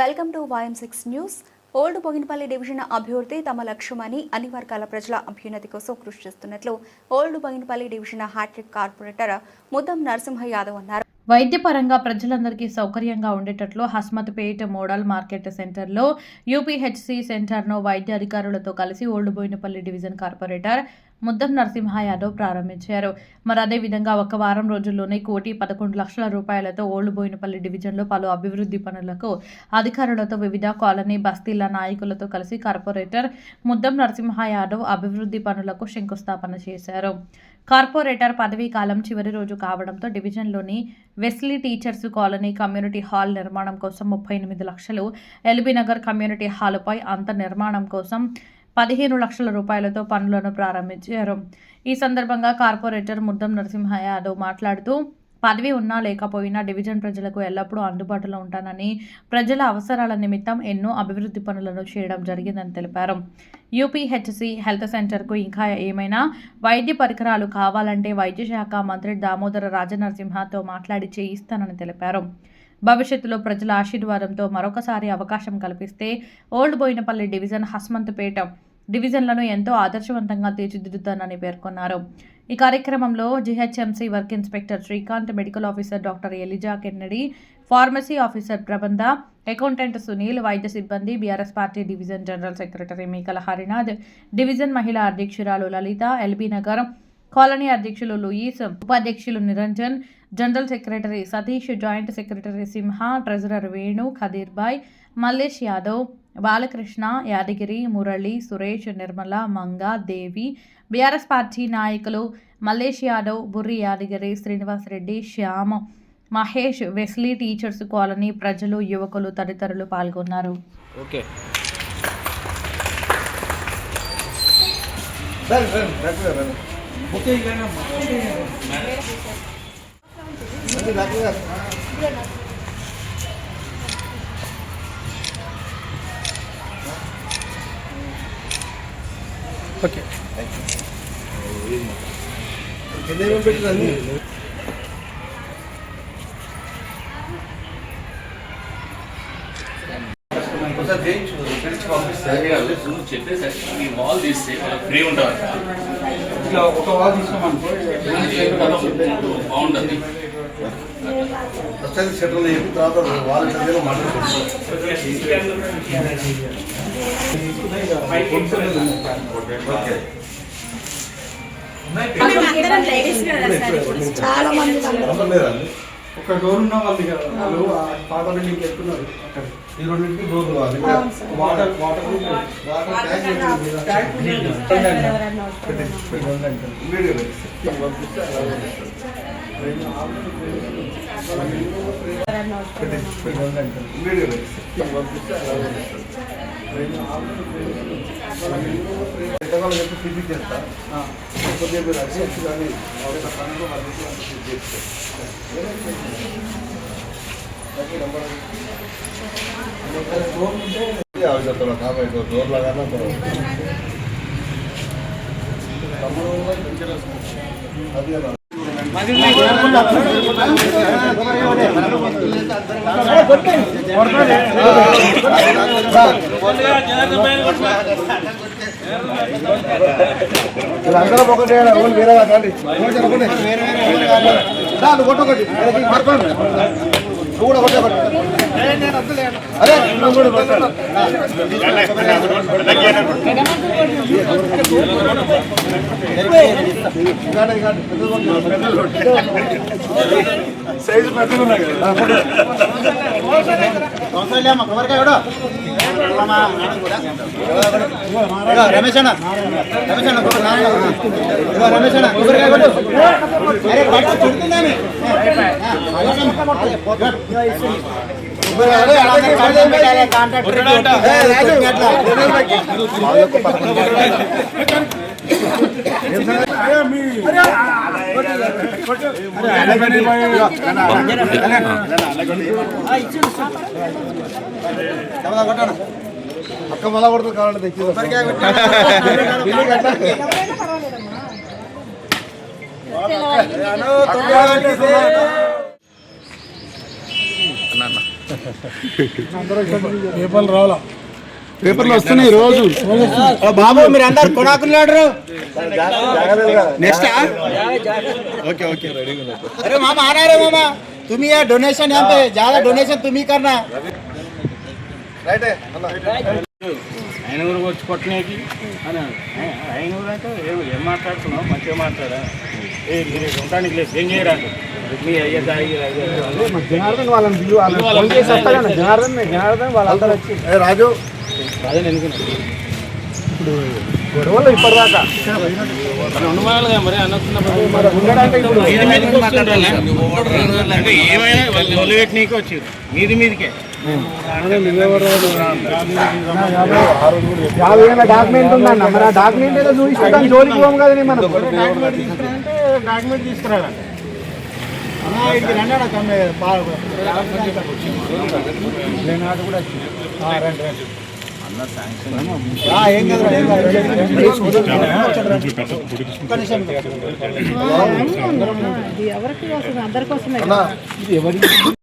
Welcome to వాయం six news old Bowenpally division అభివృద్ధి తమ లక్ష్యమని అన్ని వర్గాల ప్రజల అభ్యున్నతి కోసం కృషి చేస్తున్నట్లు old Bowenpally division hat-trick corporator Muddam Narasimha Yadav అన్నారు. వైద్యపరంగా ప్రజలందరికీ సౌకర్యంగా ఉండేటట్లు హస్మత్పేట్ మోడల్ మార్కెట్ సెంటర్లో యూపీహెచ్సి సెంటర్ను వైద్య అధికారులతో కలిసి old Bowenpally division corporator Muddam Narasimha Yadav ప్రారంభించారు. మరి అదేవిధంగా ఒక వారం రోజుల్లోనే కోటి పదకొండు లక్షల రూపాయలతో ఓల్డ్ బోయినపల్లి డివిజన్లో పలు అభివృద్ధి పనులకు అధికారులతో వివిధ కాలనీ బస్తీల నాయకులతో కలిసి కార్పొరేటర్ ముద్దం నరసింహ యాదవ్ అభివృద్ధి పనులకు శంకుస్థాపన చేశారు. కార్పొరేటర్ పదవీ కాలం చివరి రోజు కావడంతో డివిజన్లోని Wesley teachers colony community hall నిర్మాణం కోసం ముప్పై ఎనిమిది లక్షలు ఎల్బీ నగర్ కమ్యూనిటీ హాలుపై అంత నిర్మాణం కోసం పదిహేను లక్షల రూపాయలతో పనులను ప్రారంభించారు. ఈ సందర్భంగా కార్పొరేటర్ ముద్దం నరసింహ యాదవ్ మాట్లాడుతూ పదవి ఉన్నా లేకపోయినా డివిజన్ ప్రజలకు ఎల్లప్పుడూ అందుబాటులో ఉంటానని ప్రజల అవసరాల నిమిత్తం ఎన్నో అభివృద్ధి పనులను చేయడం జరిగిందని తెలిపారు. యూపీహెచ్సి హెల్త్ సెంటర్కు ఇంకా ఏమైనా వైద్య పరికరాలు కావాలంటే వైద్య శాఖ మంత్రి దామోదర రాజనరసింహతో మాట్లాడి చేయిస్తానని తెలిపారు. భవిష్యత్తులో ప్రజల ఆశీర్వాదంతో మరొకసారి అవకాశం కల్పిస్తే ఓల్డ్ బోయినపల్లి డివిజన్ హస్మంతపేట డివిజన్లను ఎంతో ఆదర్శవంతంగా తీర్చిదిద్దుతానని పేర్కొన్నారు. ఈ కార్యక్రమంలో GHMC work inspector Srikanth medical officer doctor Eliza Kennedy pharmacy officer Prabandha accountant Sunil వైద్య సిబ్బంది BRS party division general secretary Meekala Harinath division మహిళా అధ్యక్షురాలు లలిత ఎల్బీ నగర్ కాలనీ అధ్యక్షులు లూయిస్ ఉపాధ్యక్షులు Niranjan general secretary Satish joint secretary Simha treasurer Venu Khadeer Bhai Mallesh Yadav Balakrishna Yadagiri Murali Suresh Nirmala Manga Devi BRS party నాయకులు Mallesh Yadav Burri Yadagiri Srinivas Reddy Shyam Mahesh Wesley teachers colony ప్రజలు యువకులు తదితరులు పాల్గొన్నారు. Okay. రండి నువ్వు చెప్పేసరికి ఈ wall తీస్తే వాళ్ళకి ఫ్రీ ఉంటారు. ఇట్లా ఒక వాల్ తీసినామనుకో బాగుంటుంది. అయితే షెటర్లు చెప్పి తర్వాత వాళ్ళు అవసరం లేదండి ఒక డోర్ ఉన్న కదా వాళ్ళు ఆ పాత బిల్డింగ్ ఎక్కుతున్నారు అక్కడ ఈ రెండింటికి కావాలి వాటర్ వాటర్ వాటర్ ట్యాంక్ చెప్పి ఫిజిక్ చేస్తా కొద్దిగా అధ్యక్షుడు కానీ వాళ్ళ పనులు వాళ్ళకి అంత ఫిజిక్ చేస్తారు ఆవిడ కామె డోర్ లాగా తమ్ముడు అది అందరూ ఒకటే వేరే కాదండి ఒకటే వేరే వేరే కూడా ఒకటి అరే సైజ్ పెద్దగా ఉన్నాయి రమేష్ అన్న. రమేష్ అన్న రమేష్ అన్న కొబ్బరికాయ కొట్టు అరే చుడుతుందని అక్క మళ్ళా కొడుతుంది కావాలంటే తెచ్చి పేపర్లు రావాలా పేపర్లు వస్తున్నాయి రోజు బాబు మీరు అందరు కొడాకులు ఆడరు नेक्स्ट ओके ओके अरे मामा आ रहे मामा तुम ये डोनेशन यहाँ पे ज्यादा डोनेशन तुम ही करना రైటే అన్న ఆయన ఊరు వచ్చి కొట్టనేకి అని ఆయన ఊరు అంటే ఏం ఏం మాట్లాడుతున్నావు మంచిగా మాట్లాడా ఏ మీరు ఉండడానికి లేదు ఏం చేయరాదు మీ అయ్య దాయి జనార్దన్ వాళ్ళని పిలువు వాళ్ళని ఫోన్ చేసి వస్తా కదా జనార్దన్ జనార్దన్ వాళ్ళందరూ వచ్చి ఏ రాజు ఎందుకు గొడవలు ఇప్పటిదాకా అనుమానాలుగా మరి ఉండడానికి ఇప్పుడు మీది మీదకి యాభై ఏళ్ళ డాక్యుమెంట్ ఉందన్న మరి ఆ డాక్యుమెంట్ ఏదో చూపిస్తాం జోలికి పోం కదా నీ మనం డాక్యుమెంట్ నాటు కూడా ఎవరికి వస్తుంది? అందరికోసమే